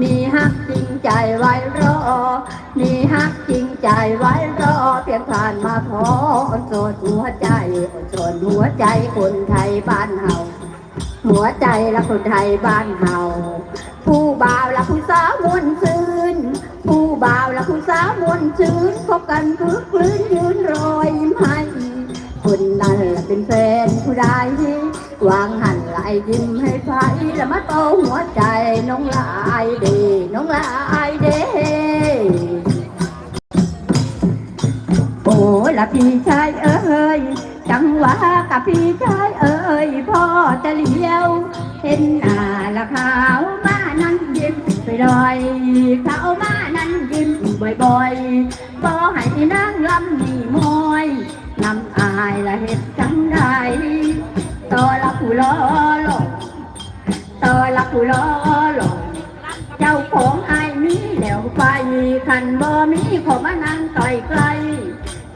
มีฮักจริงใจไว้รอ มีฮักจริงใจไว้รอ เพียงผ่านมาพอโสดหัวใจโสดหัวใจคนไทยบ้านเฮาหัวใจละคนไทยบ้านเฮาผู้บ่าวละผู้สาวมวนซื่นผู้บ่าวละผู้สาวมวนซื่นพบกันคึกคลื้นยืนรอยยิ้มให้คนนั้นละเป็นแฟนผู้ใดวางหัน ไหลยิ้มให้ไฟแล้วมาโตหัวใจน้องลายเดน้องลายเดโอ้ละพี่ชายเอ้ยจังหวะกับพี่ชายเอ้ยพ่อจะเลี้ยว เห็นหน้าละขาวมานั่งยิ้มไปลอยขาวมานั่งยิ้มบ่อยๆบ่ให้นั่งลำนี่มอยนำอายละเห็ดจังได้ ละผู้ล้อหลอกต่อละผู้ล้อหลอกเจ้าของไอ้ายมีแล้วไปคันบ่มีขอมานั่งต่อยไกล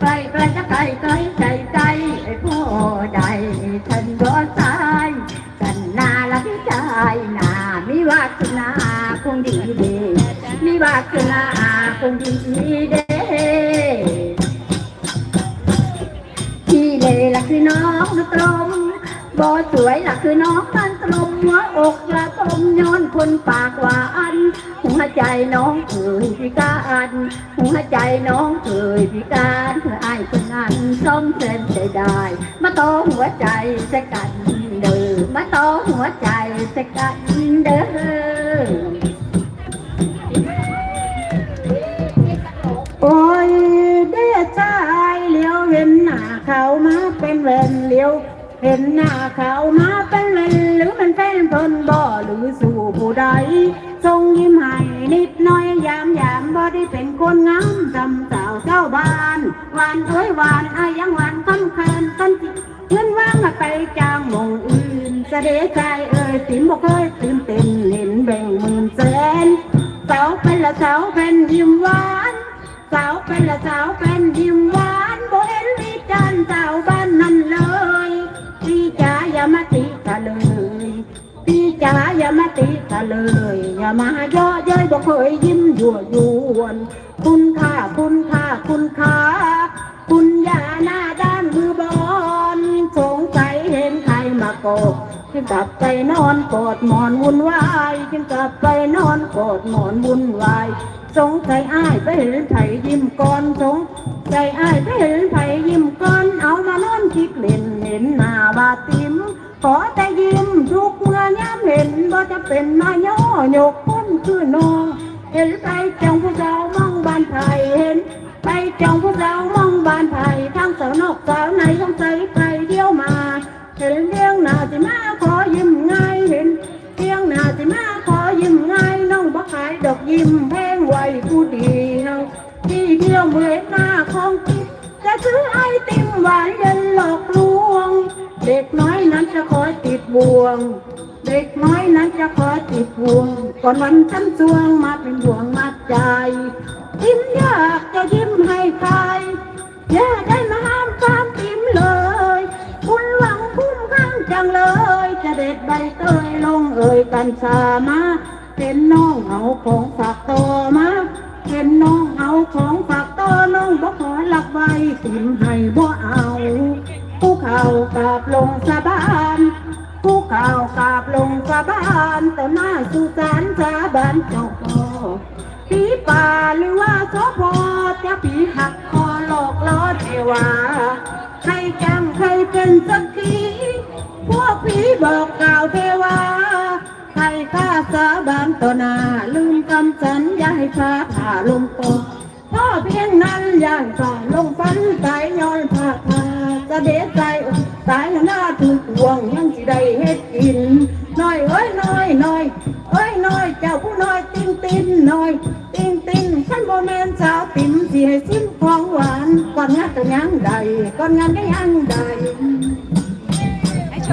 ไกลไกลจะไกลไกลใจใจไอ้พ่อใดฉันบ่ตายกันนาละพี่ชายนามีวาสนาคงดีเดมีวาสนาคงดีเดที่เลละคือน้องนุตรม บอสวยละคือน้องมันตรมหัวอกละตมย้อนคนปากหวานหัวใจน้องเคยพิการหัวใจน้องเคยพิการเธอไอ้คนนั้นส้มเส้นใจได้ มาต้องหัวใจสกันเด้อมาต้องหัวใจสกันเด้อ เห็นหน้าเขามาเป็นเวรหรือมันแฟนเพิ่นบ่หรือสู่ผู้ใดทรงยิ้มให้นิดน้อยยามยามบ่ได้เป็นคนงามจำสาวเจ้าบ้านหวานเอ้ยหวานอายังหวานคำคันกันจิเงินว่างไปจ้างมองอื่นเสด็จใจเอ่ยติมบ่เคยตื่นเต้นเห็นแบ่งหมื่นแสนสาวเป็นละสาวเป็นยิ้มหวานสาวเป็นละสาวเป็นยิ้มหวานบ่เห็นมีจันสาวบ้านนั่นเลย พี่จ๋าอย่ามาติกันเลย พี่จ๋าอย่ามาติกันเลย อย่ามาเย่อเย้ยบอกเคยยิ้มยั่วยวน คุณค่าคุณค่าคุณค่าคุณอย่าหน้าด้านมือบอลสงสัยเห็นใครมาโกก จึงกลับไปนอนกอดหมอนวุ่นวายจึงกลับไปนอนกอดหมอนวุ่นวายสงสัยอ้ายไปเห็นไผยิ้มก่อนสงใจอ้ายไปเห็นไผยิ้มก่อนเอามานอนคิดเล่นเห็นหน้าบาติมขอแต่ยิ้มทุกเมื่อยามเห็นบ่จะเป็นมาย่อยกพ้นคือน้องเห็นไปจังผู้สาวมองบ้านไผ่เห็นไปจังผู้สาวมองบ้านไผ่ทั้งสาวนอกสาวในต้องใส่ไปเดียวมาเห็นเนาสิมาขอยิ้มง่ายเห็นเลี้ยงนาสิมาขอยิ้มง่ายน้องบ่ขายดอกยิ้มแพงไว้ผู้ดีเนาที่เที่ยวเมื่อหน้าของกินจะซื้อไอติมหวานเย็นหลอกลวง เด็กน้อยนั้นจะคอยติดบ่วง เด็กน้อยนั้นจะคอยติดบ่วง ก่อนวันฉันสวงมาเป็นบ่วงมัดใจยิ้มยากจะยิ้มให้ใครอย่ได้มา เด็ดใบเตยลงเอ่ยกัญชามาเป็นน้องเอาของฝากตอมาเป็นน้องเอาของฝากตอน้องบอกขอหลักไว้ติมให้บ่เอาผู้เข่ากราบลงสาบานผู้เข่ากราบลงสาบานแต่หน้าสุสานสาบานเจ้าพ่อผีป่าหรือว่าสพจะผีหักคอหลอกล้อเทวาใครจังใครเป็นสักที พวกผีบอกกล่าวเทวาใครกล้าสาบานต่อหน้าลืมคำสัญญาให้พาผ่าลงตกพ่อเพียงนั้นย่างฝ่าลงฟันตายย้อนผาผาจะเด็ดใจอกตายหน้าถูกห่วงยังสิได้เฮ็ดกินน้อยเอ้ยน้อยน้อยเอ้ยน้อยเจ้าผู้น้อยติ้งติ้นน้อยติ้งติ้งขันโบแมนสาวติ๋มสิให้ซิมของหวานก่อนงานก็ยังใดก่อนงานก็ยังใด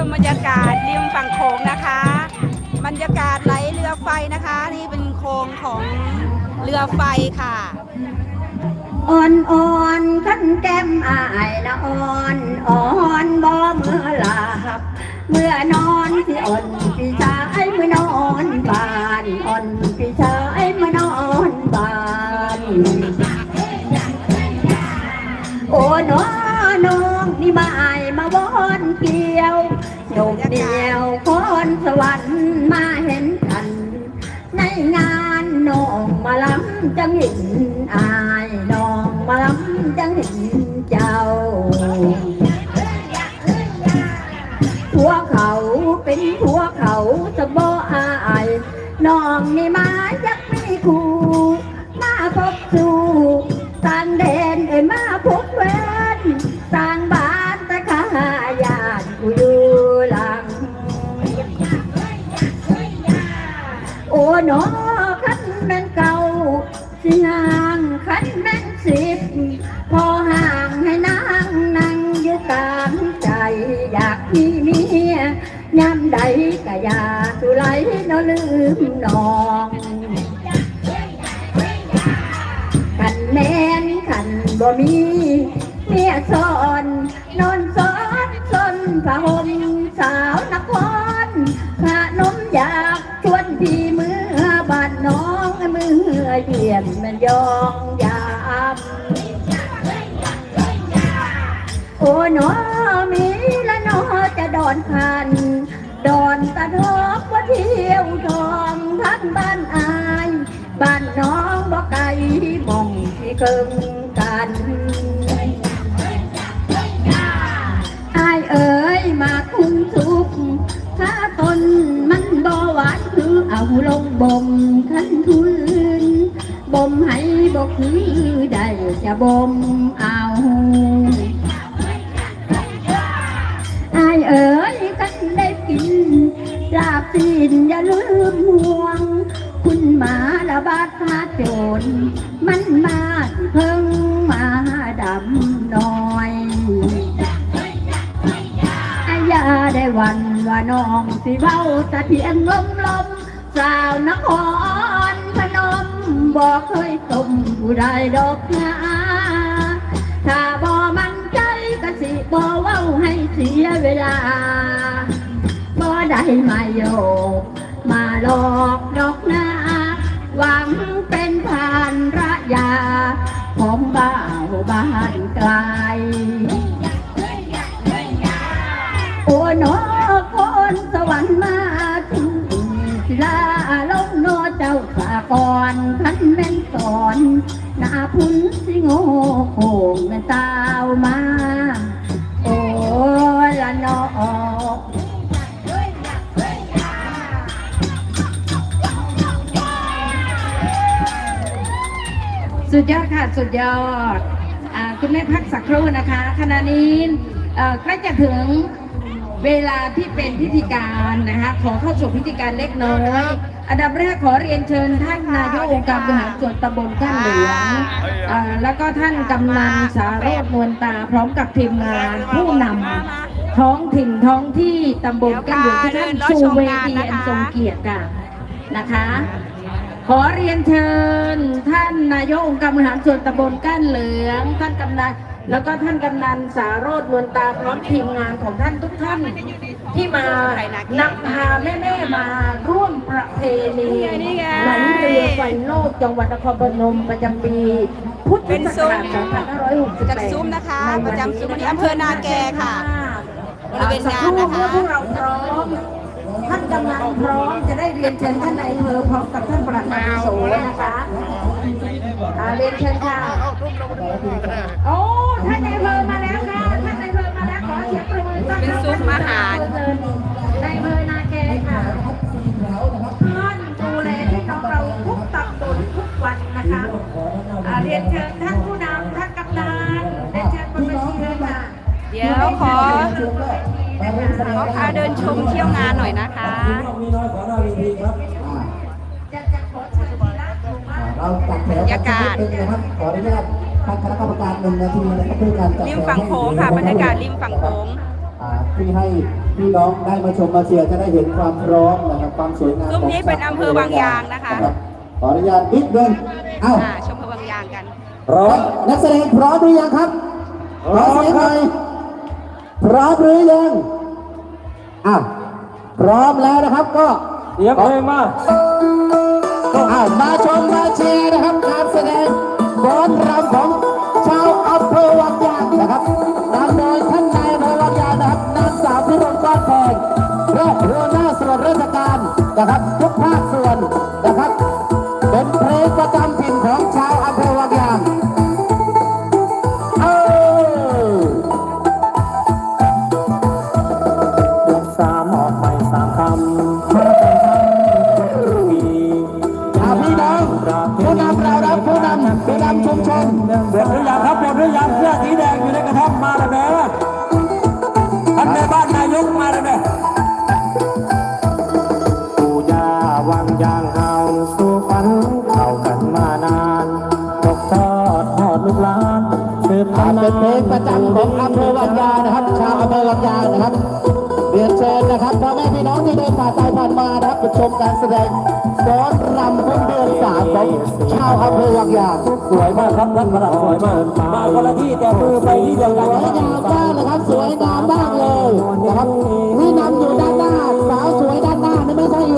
ชมบรรยากาศริมฝั่งโขงนะคะ บรรยากาศไหลเรือไฟนะคะ นี่เป็นโครงของเรือไฟค่ะ อ่อนอ่อนขั้นแก้มอายละอ่อนอ่อนบ่เมื่อหลับเมื่อนอนเสียานน้องมาล้ำจังเห็นอายน้องมาล้ำจังเห็นเจ้าผัวเขาเป็นผัวเขาจะบ่อายน้องนี่มายักมีคู่มาพบสู่ต่างแดนเอ้มาพบเวนต่างบ้านาสุไหลนอลืมน้องขันแม่นขันบ่มีเมียสอนนอนสอนสนผ้าห่มสาวนครพระนมอยากชวนพี่มือบานน้องมือเยี่ยมมันยองยามโอ้หนอมีละหนอจะดอนคัน ดอนตะทอกว่าเที่ยวทองท่านบ้านอายบ้านน้องบ่ไกลมองที่เคิงกันอายเอ๋ยมาคุ้มสุขถ้าตนมันบ่หวานคือเอาลงบ่มขันทุนบ่มให้บ่คือได้จะบ่มเอาอายเอ๋ย ลาบซีนอย่าลืมห่วง คุณหมาละบาดพาโจรมันมาเพิ่งมาดำน้อยอายาได้วันว่าน้องสิเบ้าตะเทียนลมลมสาวนครพนมบอกเคยตมผู้ใดดอกนาถ้าบ่มันใจก็สิบ่เว้าให้เสียเวลา ได้มาโยกมาหลอกดอกหน้าหวังเป็นผ่านระยาของบ้าวบ้านไกลโอ้นอคนสวรรค์มาถึงศิลาลงโนเจ้าสากรขันแม่นสอนนาพุนสิงโง่โคงแม่นตาวมา สุดยอดค่ะ สุดยอดอคุณแม่พักสักครู่นะคะ ขณะนี้ใกล้จะถึงเวลาที่เป็นพิธีการนะคะ ขอเข้าสู่พิธีการเล็กน้อย อันดับแรกขอเรียนเชิญท่านนายกองค์การบริหารส่วนตำบลก้านเหลืองแล้วก็ท่านกำนันสารโรจนวลตา พร้อมกับทีมงานผู้นำท้องถิ่นท้องที่ตำบลก้านเหลืองที่ท่านชูเวทีอันทรงเกียรติค่ะนะคะ ขอเรียนเชิญ ท่านนายกองค์การบริหารส่วนตำบลก้านเหลือง ท่านกำนันแล้วก็ท่านกำนันสารโรจน์นวลตาพร้อมทีมงานของท่านทุกท่านที่มานำพาแม่ๆมาร่วมประเพณีไหลเรือไฟโลกจังหวัดนครพนมประจำปีพุทธศักราช2568จัดซุ้มนะคะ ประจำซุ้มวันนี้อำเภอนาแกค่ะบริเวณงานนะคะสักครู่เมื่อพวกเราพร้อม ท่านกำลังพร้อมจะได้เรียนเชิญท่านนายอำเภอพร้อมกับท่านปลัดอาวุโสนะคะอ่าเรียนเชิญค่ะ โอ้ ท่านนายอำเภอมาแล้วค่ะ ท่านนายอำเภอมาแล้วขอเสียงปรบมือต้อนรับเป็นซุ้มอาหาร นายอำเภอนาแกค่ะท่านดูแลที่น้องเราทุกตำบลทุกวันนะคะอ่าเรียนเชิญท่านผู้นำท่านกำนันเรียนเชิญบนเวทีเลยค่ะ เดี๋ยวขอ ขอพาเดินชมเที่ยวงานหน่อยนะคะจะจะขอเชิญทีละถูกไหมเราจัดแถวกันนิดนึงนะครับขออนุญาตทางคณะกรรมการหนึ่งนาทีนะครับเพื่อการจัดแถวริมฝั่งโขงค่ะบรรยากาศริมฝั่งโขงอ่าที่ให้พี่น้องได้มาชมมาเชียร์จะได้เห็นความพร้อมนะครับความสวยงามซุ้มนี้เป็นอำเภอบางยางนะคะรับขออนุญาตนิดนึงเอ้าอ่าชมอำเภอบางยางกันพร้อมนักแสดงพร้อมหรือยังครับพร้อมเสียงหน่อยพร้อมหรือยัง อ้าวพร้อมแล้วนะครับก็เสียงเพลงมาอ้าวมาชมมาเชียร์นะครับการแสดงฟ้อนรำของชาวอำเภอวังยางนะครับนำโดยท่านนายอำเภอวังยางนะครับนางสาวพิรมก้อนแพงและหัวหน้าส่วนราชการนะครับทุกภาคส่วนนะครับ เป็นเพลงประจำถิ่นของชาว นำผู้นำชุมชนหมดหรือยังครับหมดหรือยังเสื้อสีแดงอยู่ในกระท่อมมาแล้วเด้อท่านแม่บ้านนายกมาแล้วเด้อปู่ย่าวังยางเฮาสู่ฝันเข้ากันมานานตกทอดทอดลูกหลานสืบอ่าตำเป็นเพลงประจำของอำเภอวังยางนะครับ ชาวอำเภอวังยางนะครับเรียนเชิญนะครับพ่อแม่พี่น้องที่เดินผ่านไปผ่านมานะครับไปชมการแสดงฟ้อน เพื่เบอร์สามของชาวอำเภอวังยางสวยมากครับท่านประหลัดสวยมาก มาคนละที่แต่มือไปที่เดียวกันสวยงามมากนยครับสวยงามมากเลยนะครับที่นำอยู่ด้านหน้าสาวสวยด้านหน้านี่ไม่ใช่อยู่